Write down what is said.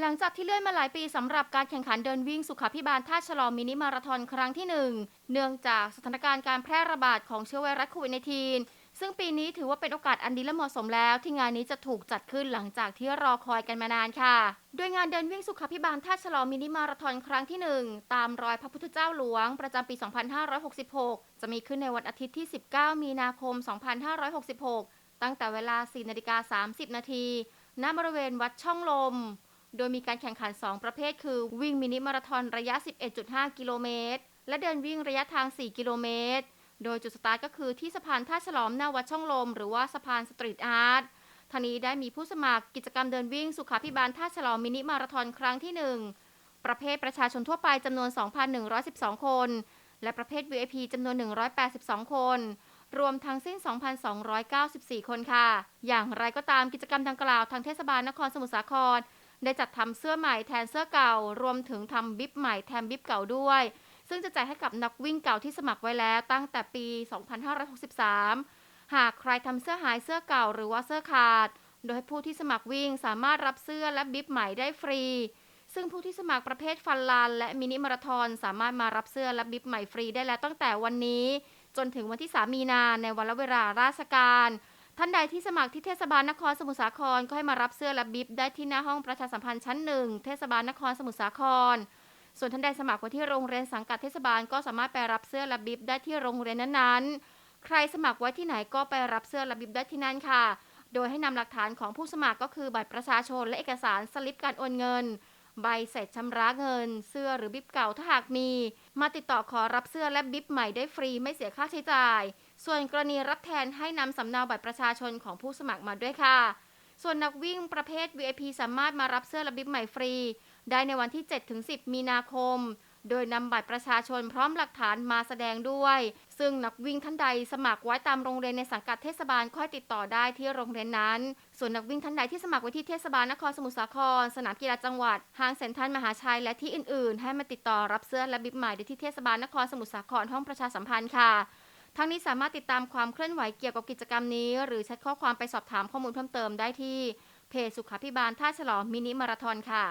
หลังจากที่เลื่อนมาหลายปีสำหรับการแข่งขันเดินวิ่งสุขาพิบาลท่าฉลอมมินิมาราธอนครั้งที่ 1 เนื่องจากสถานการณ์การแพร่ระบาดของเชื้อไวรัสโควิด -19 ซึ่งปีนี้ถือว่าเป็นโอกาสอันดีและเหมาะสมแล้ว ที่งานนี้จะถูกจัดขึ้นหลังจากที่รอคอยกันมานานค่ะ โดยงานเดินวิ่งสุขาพิบาลท่าฉลอมมินิมาราธอนครั้งที่ 1 ตามรอยพระพุทธเจ้าหลวง ประจำปี 2566 จะมีขึ้นในวันอาทิตย์ที่ 19 มีนาคม 2566 ตั้งแต่เวลา 4 นาฬิกา 30 นาทีณบริเวณวัดช่องลม โดยมีการแข่งขัน 2 ประเภท คือ วิ่งมินิมาราธอนระยะ 11.5 กิโลเมตร และเดินวิ่งระยะทาง 4 กิโลเมตร โดยจุดสตาร์ทก็คือที่สะพานท่าฉลอมหน้าวัดช่องลม หรือว่าสะพานสตรีทอาร์ตทางนี้ได้มีผู้สมัครกิจกรรมเดินวิ่งสุขาพิบาลท่าฉลอมมินิมาราธอนครั้งที่ 1 ประเภทประชาชนทั่วไปจำนวน 2,112 คน และประเภท VIP จำนวน 182 คนรวมทั้งสิ้น 2,294 คนค่ะ อย่างไรก็ตามกิจกรรมดังกล่าวทางเทศบาลนครสมุทรสาคร ได้จัดทำเสื้อใหม่แทนเสื้อเก่า รวมถึงทำบิ๊บใหม่แทนบิ๊บเก่าด้วย ซึ่งจะแจกให้กับนักวิ่งเก่าที่สมัครไว้แล้วตั้งแต่ปี 2563 หากใครทำเสื้อหายเสื้อเก่าหรือว่าเสื้อขาด โดยให้ผู้ที่สมัครวิ่งสามารถรับเสื้อและบิ๊บใหม่ได้ฟรี ซึ่งผู้ที่สมัครประเภทฟันลานและมินิมาราธอนสามารถมารับเสื้อและบิ๊บใหม่ฟรีได้แล้วตั้งแต่วันนี้ จนถึงวันที่ 3 มีนาในวันละเวลาราชการ ท่านใดที่สมัครที่เทศบาลนครสมุทรสาครก็ให้มารับเสื้อและบิบได้ที่หน้าห้องประชาสัมพันธ์ชั้นหนึ่งเทศบาลนครสมุทรสาคร ส่วนท่านใดสมัครไว้ที่โรงเรียนสังกัดเทศบาลก็สามารถไปรับเสื้อและบิบได้ที่โรงเรียนนั้นๆ ใครสมัครไว้ที่ไหนก็ไปรับเสื้อและบิบได้ที่นั่นค่ะ โดยให้นำหลักฐานของผู้สมัครก็คือบัตรประชาชนและเอกสารสลิปการโอนเงิน ใบเสร็จชำระเงิน เสื้อหรือบิบเก่าถ้าหากมี มาติดต่อขอรับเสื้อและบิบใหม่ได้ฟรีไม่เสียค่าใช้จ่าย ส่วนกรณีรับแทนให้นำสำเนาบัตรประชาชนของผู้สมัครมาด้วยค่ะ ส่วนนักวิ่งประเภท VIP สามารถมารับเสื้อและบิบใหม่ฟรี ได้ในวันที่ 7-10 มีนาคม โดยนำบัตรประชาชนพร้อมหลักฐานมาแสดงด้วย ซึ่งนักวิ่งท่านใดสมัครไว้ตามโรงเรียนในสังกัดเทศบาลค่อยติดต่อได้ที่โรงเรียนนั้น ส่วนนักวิ่งท่านใดที่สมัครไว้ที่เทศบาลนครสมุทรสาคร สนามกีฬาจังหวัด ห้างเซ็นทรัลมหาชัยและที่อื่น ๆ ให้มาติดต่อรับเสื้อและบิ๊บใหม่ได้ที่เทศบาลนครสมุทรสาครห้องประชาสัมพันธ์ค่ะทั้งนี้สามารถติดตามความเคลื่อนไหวเกี่ยวกับกิจกรรมนี้ หรือแชทข้อความไปสอบถามข้อมูลเพิ่มเติมได้ที่เพจสุขาพิบาลท่าฉลอมมินิมาราธอนค่ะ